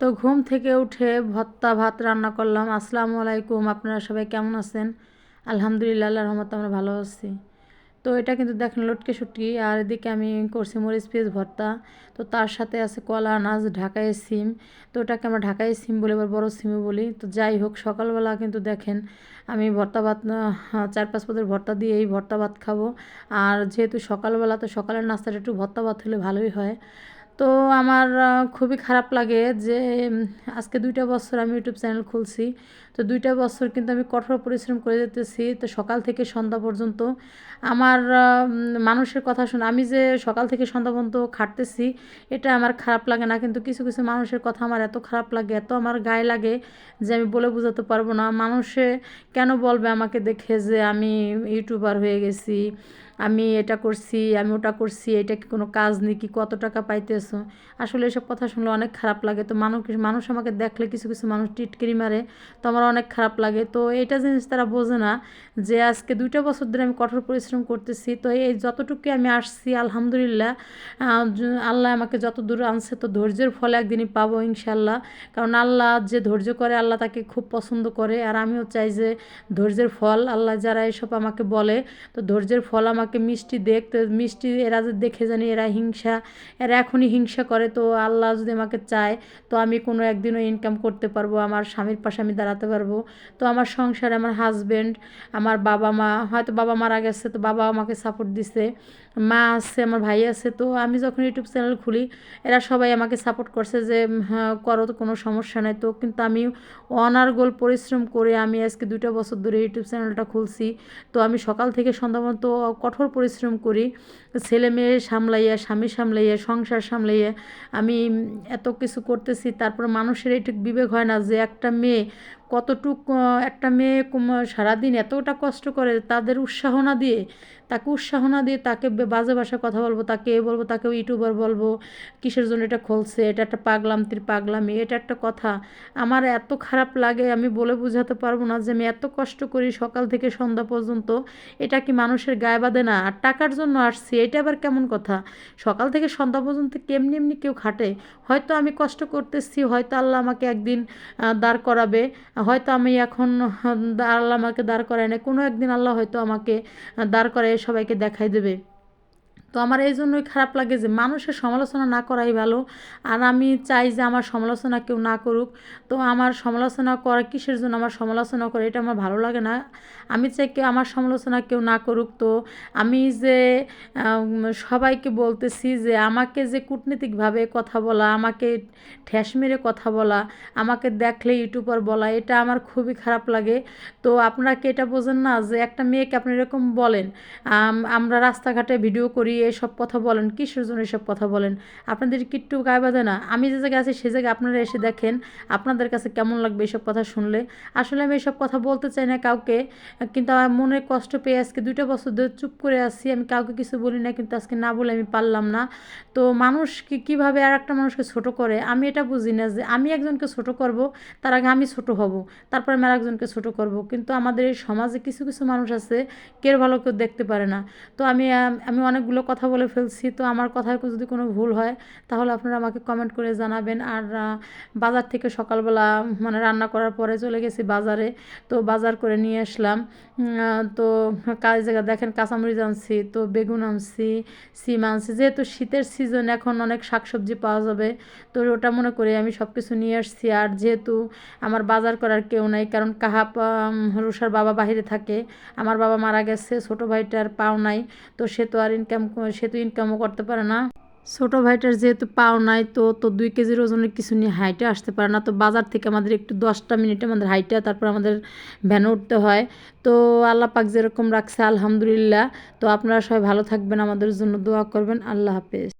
তো ঘুম থেকে উঠে ভর্তা ভাত রান্না করলাম। আসসালামু আলাইকুম, আপনারা সবাই কেমন আছেন? আলহামদুলিল্লাহ আল্লাহ রহমত আমরা ভালো আছি। তো এটা কিন্তু দেখেন লটকে শুটকি আর এদিকে আমি করছি মরিচ, পেঁয়াজ, ভর্তা। তো তার সাথে আছে কলা, আনাজ, ঢাকায় সিম। তো ওটাকে আমরা ঢাকায় সিম বলি এবার বড়ো সিমও বলি। তো যাই হোক, সকালবেলা কিন্তু দেখেন আমি ভর্তা ভাত চার পাঁচ পদের ভর্তা দিয়ে এই ভর্তা ভাত খাব। আর যেহেতু সকালবেলা, তো সকালের নাস্তাটা একটু ভর্তা ভাত হলে ভালোই হয়। তো আমার খুবই খারাপ লাগে যে আজকে দুইটা বছর আমি ইউটিউব চ্যানেল খুলছি। তো দুইটা বছর কিন্তু আমি কঠোর পরিশ্রম করে যেতেছি। তো সকাল থেকে সন্ধ্যা পর্যন্ত আমার মানুষের কথা শুনে, আমি যে সকাল থেকে সন্ধ্যা পর্যন্ত খাটতেছি, এটা আমার খারাপ লাগে না। কিন্তু কিছু কিছু মানুষের কথা আমার এত খারাপ লাগে, এত আমার গায়ে লাগে যে আমি বলে বোঝাতে পারব না। মানুষে কেন বলবে আমাকে দেখে যে আমি ইউটিউবার হয়ে গেছি? আমি এটা করছি, আমি ওটা করছি, এটা কি কোনো কাজ নেই কি কত টাকা পাইতেছো? আসলে এসব কথা শুনলে অনেক খারাপ লাগে। তো মানুষ মানুষ আমাকে দেখলে কিছু কিছু মানুষ টিটকিরি মারে, তো আমার অনেক খারাপ লাগে। তো এটা জিনিস তারা বোঝে না যে আজকে দুইটা বছর ধরে আমি কঠোর পরিশ্রম করতেছি। তো এই যতটুকু আমি আসছি, আলহামদুলিল্লাহ আল্লাহ আমাকে যত দূর আনছে, তো ধৈর্যের ফলে একদিনই পাবো ইনশাল্লাহ কারণ আল্লাহ যে ধৈর্য করে, আল্লাহ তাকে খুব পছন্দ করে। আর আমিও চাই যে ধৈর্যের ফল, আল্লাহ যারা এসব আমাকে বলে, তো ধৈর্যের ফল আমাকে আমাকে মিষ্টি দেখ তো মিষ্টি এরা যে দেখে জানি এরা হিংসা, এরা এখনই হিংসা করে। তো আল্লাহ যদি আমাকে চায়, তো আমি কোনো একদিনও ইনকাম করতে পারব, আমার স্বামীর পাশে আমি দাঁড়াতে পারব। তো আমার সংসারে আমার হাজব্যান্ড আমার বাবা মা, হয়তো বাবা মারা গেছে, তো বাবা আমাকে সাপোর্ট দিছে, মা আছে, আমার ভাই আছে। তো আমি যখন ইউটিউব চ্যানেল খুলি, এরা সবাই আমাকে সাপোর্ট করছে যে হ্যাঁ করো, তো কোনো সমস্যা নেই। তো কিন্তু আমি অনার্গোল পরিশ্রম করে আমি আজকে দুইটা বছর ধরে ইউটিউব চ্যানেলটা খুলছি। তো আমি সকাল থেকে সন্ধ্যা পর্যন্ত কঠোর পরিশ্রম করি, ছেলে মেয়ে সামলাইয়া, স্বামী সামলাইয়া, সংসার সামলাইয়া, আমি এত কিছু করতেছি, তারপর মানুষের এইটুকু বিবেক হয় না যে একটা মেয়ে কতটুক একটা মেয়ে সারাদিন এতটা কষ্ট করে তাদের উৎসাহ না দিয়ে, তাকে উৎসাহ না দিয়ে তাকে বাজে ভাষায় কথা বলব, তাকে এ বলব তাকে ইউটিউবার বলব, কিসের জন্য এটা খুলছে, এটা একটা পাগলাম, তীর পাগলামি, এটা একটা কথা। আমার এত খারাপ লাগে, আমি বলে বোঝাতে পারব না যে আমি এত কষ্ট করি সকাল থেকে সন্ধ্যা পর্যন্ত, এটা কি মানুষের গায়ে বাঁধে না? আর টাকার জন্য আসছি, এটা আবার কেমন কথা? সকাল থেকে সন্ধ্যা পর্যন্ত কেমনি এমনি কেউ খাটে? হয়তো আমি কষ্ট করতেছি, হয়তো আল্লাহ আমাকে একদিন দাঁড় করাবে হয়তো আমি এখন আল্লাহ আমাকে দাঁড় করায় না কোনো একদিন আল্লাহ হয়তো আমাকে দাঁড় করায় সবাইকে দেখাই দেবে। তো আমার এই জন্যই খারাপ লাগে যে মানুষের সমালোচনা না করাই ভালো। আর আমি চাই যে আমার সমালোচনা কেউ না করুক। তো আমার সমালোচনা করা কিসের জন্য আমার সমালোচনা করে এটা আমার ভালো লাগে না। আমি চাই কেউ আমার সমালোচনা কেউ না করুক তো। আমি যে সবাইকে বলতেছি যে আমাকে যে কূটনীতিকভাবে কথা বলা, আমাকে ঠ্যাস মেরে কথা বলা, আমাকে দেখলে ইউটিউবার বলা, এটা আমার খুবই খারাপ লাগে। তো আপনারা কি এটা বোঝেন না যে একটা মেয়েকে আপনি এরকম বলেন আমরা রাস্তাঘাটে ভিডিও করি এসব কথা বলেন, কিসের জন্য এসব কথা বলেন? আপনাদের কিট্টু গায়ে বাঁধে না? আমি যে জায়গায় আছি, সে জায়গায় আপনারা এসে দেখেন, আপনাদের কাছে কেমন লাগবে এসব কথা শুনলে? আসলে আমি এসব কথা বলতে চাই না কাউকে, কিন্তু আমার মনে কষ্ট পেয়ে আজকে দুইটা বছর ধরে চুপ করে আসছি আমি কাউকে কিছু বলি না, কিন্তু আজকে না বলে আমি পারলাম না। তো মানুষ কি কীভাবে আর একটা মানুষকে ছোট করে? আমি এটা বুঝি না যে আমি একজনকে ছোট করব, তার আগে আমি ছোট হব, তারপরে আমি আরেকজনকে ছোট করব। কিন্তু আমাদের এই সমাজে কিছু কিছু মানুষ আছে, কেউ ভালো কেউ দেখতে পারে না। তো আমি আমি অনেকগুলো কথা বলে ফেলছি, তো আমার কথায় যদি কোনো ভুল হয়, তাহলে আপনারা আমাকে কমেন্ট করে জানাবেন। আর বাজার থেকে সকালবেলা মানে রান্না করার পরে চলে গেছি বাজারে, তো বাজার করে নিয়ে আসলাম। তো কাজ জায়গা দেখেন কাঁচামরিচ আনছি, তো বেগুন আনছি, সিম আনছি। যেহেতু শীতের সিজন এখন অনেক শাকসবজি পাওয়া যাবে, তো ওটা মনে করি আমি সব কিছু নিয়ে আসছি। আর যেহেতু আমার বাজার করার কেউ নাই, কারণ কাহাপ রুষার বাবা বাহিরে থাকে, আমার বাবা মারা গেছে, ছোটো ভাইটার পাও নাই, তো সে তো আর ইনকাম সে তো ইনকামও করতে পারে না। ছোট ভাইটার যেহেতু পাও নাই, তো তো দুই কেজির ওজনের কিছু নিয়ে হাইটে আসতে পারে না। তো বাজার থেকে আমাদের একটু দশটা মিনিটে আমাদের হাইটে, তারপর আমাদের ভ্যানে উঠতে হয়। তো আল্লাহ পাক যেরকম রাখছে, আলহামদুলিল্লাহ। তো আপনারা সবাই ভালো থাকবেন, আমাদের জন্য দোয়া করবেন। আল্লাহ হাফেজ।